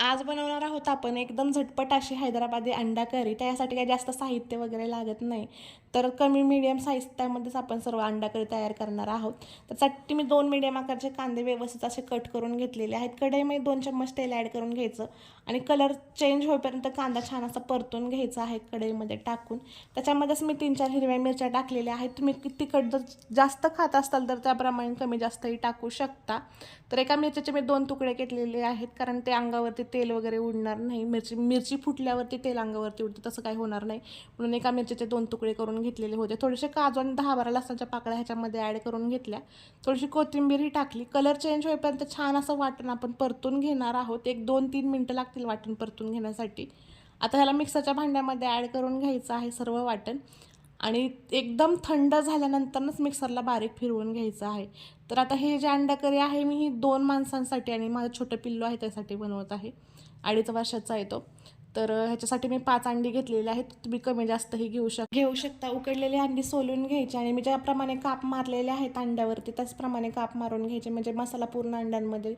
आज बनवणार आहोत आपण एकदम झटपट अशी हैदराबादी अंडा करी त्यासाठी काही जास्त साहित्य वगैरे लागत नाही. तर कमी मीडियम साईज त्यामध्येच आपण सर्व अंडा करी तयार करणार आहोत. त्यासाठी मी दोन मिडियम आकारचे कांदे व्यवस्थित असे कट करून घेतलेले आहेत. कढईमध्ये दोन चम्मच तेल ॲड करून घ्यायचं. आणि कलर चेंज होईपर्यंत कांदा छान असा परतून घ्यायचा आहे कढईमध्ये टाकून. त्याच्यामध्येच मी तीन चार हिरव्या मिरच्या टाकलेल्या आहेत. तुम्ही तिखट जर जास्त खात असाल तर त्याप्रमाणे कमी जास्तही टाकू शकता. तर एका मिरच्याचे मी दोन तुकडे घेतलेले आहेत. कारण ते अंगावरती तेल वगैरे उडणार नाही. मिरची मिरची फुटल्यावरती तेल अंगावरती उडतं तसं काही होणार नाही. म्हणून एका मिरचीचे दोन तुकडे करून घेतलेले होते. थोडेसे काजू आणि दहा बारा लसणाच्या पाकळ्या ह्याच्यामध्ये ॲड करून घेतल्या. थोडीशी कोथिंबीरही टाकली. कलर चेंज होईपर्यंत छान असं वाटण आपण परतून घेणार आहोत. एक दोन तीन मिनटं लागतील वाटण परतून घेण्यासाठी. आता ह्याला मिक्सरच्या भांड्यामध्ये ॲड करून घ्यायचं आहे सर्व वाटण. आणि एकदम थंड झाल्यानंतरच मिक्सरला बारीक फिरवून घ्यायचं आहे. तर आता हे जे अंडा करी आहे मी ही दोन माणसांसाठी आणि माझं छोटं पिल्लू आहे त्यासाठी बनवत आहे. अडीच वर्षाचा आहे तो. तर ह्याच्यासाठी मी पाच अंडी घेतलेली आहेत. तुम्ही कमी जास्तही घेऊ शक घेऊ शकता. उकडलेली अंडी सोलून घ्यायची आणि मी ज्याप्रमाणे काप मारलेले आहेत अंड्यावरती त्याचप्रमाणे काप मारून घ्यायचे. म्हणजे मसाला पूर्ण अंड्यांमध्ये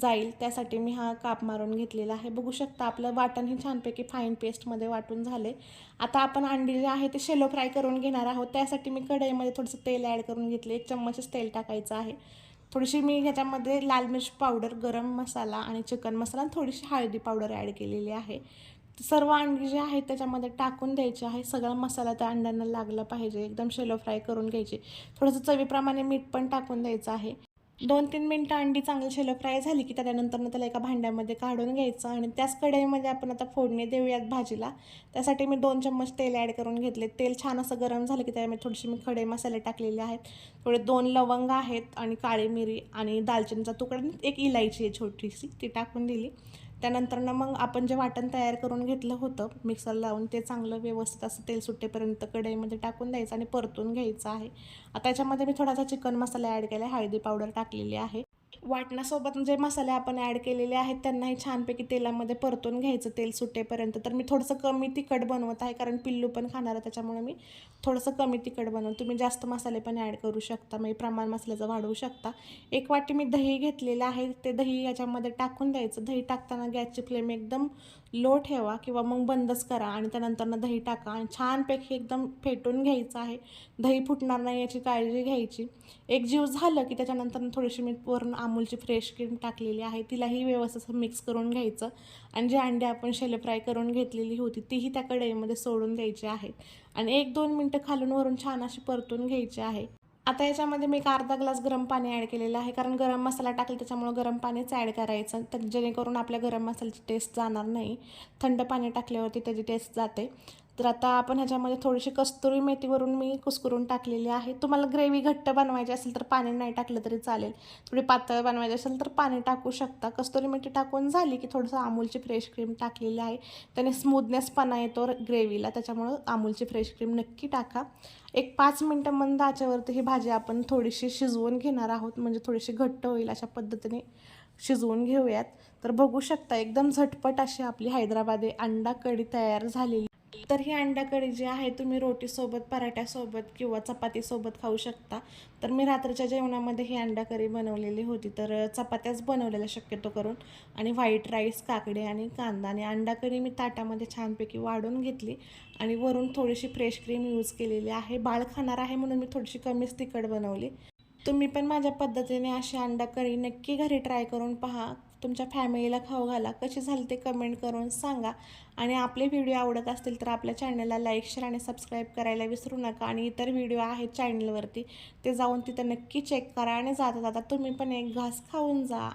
जाईल. त्यासाठी मी हा काप मारून घेतलेला आहे. बघू शकता आपलं वाटण हे छानपैकी फाईन पेस्टमध्ये वाटून झाले. आता आपण अंडी जे आहे ते शेलो फ्राय करून घेणार आहोत. त्यासाठी मी कढईमध्ये थोडंसं तेल ॲड करून घेतले. एक चम्मचच तेल टाकायचं आहे. थोडीशी मी ह्याच्यामध्ये लाल मिर्च पावडर गरम मसाला आणि चिकन मसाला आणि थोडीशी हळदी पावडर ॲड केलेली आहे. सर्व अंडी जे आहेत त्याच्यामध्ये टाकून द्यायचे आहे. सगळा मसाला त्या अंड्यांना लागला पाहिजे. एकदम शेलो फ्राय करून घ्यायची. थोडंसं चवीप्रमाणे मीठ पण टाकून द्यायचं आहे. दोन तीन मिनटं अंडी चांगली शेलो फ्राय झाली की त्याच्यानंतर त्याला एका भांड्यामध्ये काढून घ्यायचं आणि त्याच कढईमध्ये आपण आता फोडणी देऊयात भाजीला. त्यासाठी मी दोन चम्मच तेल ॲड करून घेतले. तेल छान असं गरम झालं की त्यामध्ये थोडीशी मी खडे मसाले टाकलेले आहेत. थोडे दोन लवंग आहेत आणि काळी मिरी आणि दालचिनीचा तुकडा. एक इलायची आहे छोटीशी ती टाकून दिली. त्यानंतर ना मग आपण जे वाटण तयार करून घेतलं होतं मिक्सर लावून ते चांगलं व्यवस्थित असं तेल सुटेपर्यंत कढईमध्ये टाकून द्यायचं आणि परतून घ्यायचं आहे. आता याच्यामध्ये मी थोडासा चिकन मसाला ॲड केला आहे हळदी पावडर टाकलेली आहे. वाटणासोबत जे मसाले आपण ॲड केलेले आहेत त्यांनाही छानपैकी तेलामध्ये परतून घ्यायचं तेल सुटेपर्यंत. तर मी थोडंसं कमी तिखट बनवत आहे कारण पिल्लू पण खाणार आहे त्याच्यामुळे मी थोडंसं कमी तिखट बनवून तुम्ही जास्त मसाले पण ॲड करू शकता म्हणजे प्रमाण मसाल्याचं वाढवू शकता. एक वाटी मी दही घेतलेलं आहे ते दही याच्यामध्ये टाकून द्यायचं. दही टाकताना गॅसची फ्लेम एकदम लो ठेवा किंवा मग बंदच करा आणि त्यानंतरनं दही टाका. आणि छानपैकी एकदम फेटून घ्यायचं आहे. दही फुटणार नाही याची काळजी घ्यायची. एक जीव झालं की त्याच्यानंतर थोडीशी मी वरून अमूलची फ्रेश क्रीम टाकलेली आहे तिलाही व्यवस्थित मिक्स करून घ्यायचं. आणि जे अंडे आपण शेले फ्राय करून घेतलेली होती तीही त्या कढईमध्ये सोडून द्यायची आहे. आणि एक दोन मिनटं खालून वरून छान अशी परतून घ्यायची आहे. आता याच्यामध्ये मी एक अर्धा ग्लास गरम पाणी ॲड केलेलं आहे कारण गरम मसाला टाकला त्याच्यामुळं गरम पाणीच ॲड करायचं. तर जेणेकरून आपल्या गरम मसाल्याची टेस्ट जाणार नाही. थंड पाणी टाकल्यावरती त्याची टेस्ट जाते. तर आता आपण ह्याच्यामध्ये थोडीशी कस्तुरी मेथीवरून मी कुस्करून टाकलेली आहे. तुम्हाला ग्रेव्ही घट्ट बनवायची असेल तर पाणी नाही टाकलं तरी चालेल. थोडी पातळ बनवायची असेल तर पाणी टाकू शकता. कस्तुरी मेथी टाकून झाली की थोडंसं अमूलची फ्रेश क्रीम टाकलेली आहे. त्याने स्मूदनेसपणा येतो ग्रेव्हीला त्याच्यामुळं अमूलची फ्रेश क्रीम नक्की टाका. एक पाच मिनटं मंद आच्यावरती ही भाजी आपण थोडीशी शिजवून घेणार आहोत. म्हणजे थोडीशी घट्ट होईल अशा पद्धतीने शिजवून घेऊयात. तर बघू शकता एकदम झटपट अशी आपली हैदराबादी अंडा कढी तयार झालेली तर ही अंडा कढी जी आहे तुम्ही रोटीसोबत पराठ्यासोबत किंवा चपातीसोबत खाऊ शकता. तर मी रात्रीच्या जेवणामध्ये ही अंडा करी बनवलेली होती. तर चपात्याच बनवलेल्या शक्यतो करून आणि व्हाईट राईस काकडे आणि कांदा आणि अंडा कढी मी ताटामध्ये छानपैकी वाढून घेतली आणि वरून थोडीशी फ्रेश क्रीम यूज केलेली आहे. बाळ खाणार आहे म्हणून मी थोडीशी कमीच तिखट बनवली. तुम्ही पण माझ्या पद्धतीने अशी अंडा करी नक्की घरी ट्राय करून पहा. तुमच्या फॅमिलीला खाऊ घाला. कशी झाली ते कमेंट करून सांगा. आणि आपले व्हिडिओ आवडत असतील तर आपल्या चॅनलला लाईक शेअर आणि सबस्क्राईब करायला विसरू नका. आणि इतर व्हिडिओ आहेत चॅनलवरती ते जाऊन तिथं नक्की चेक करा. आणि जाता जाता तुम्ही पण एक घास खाऊन जा.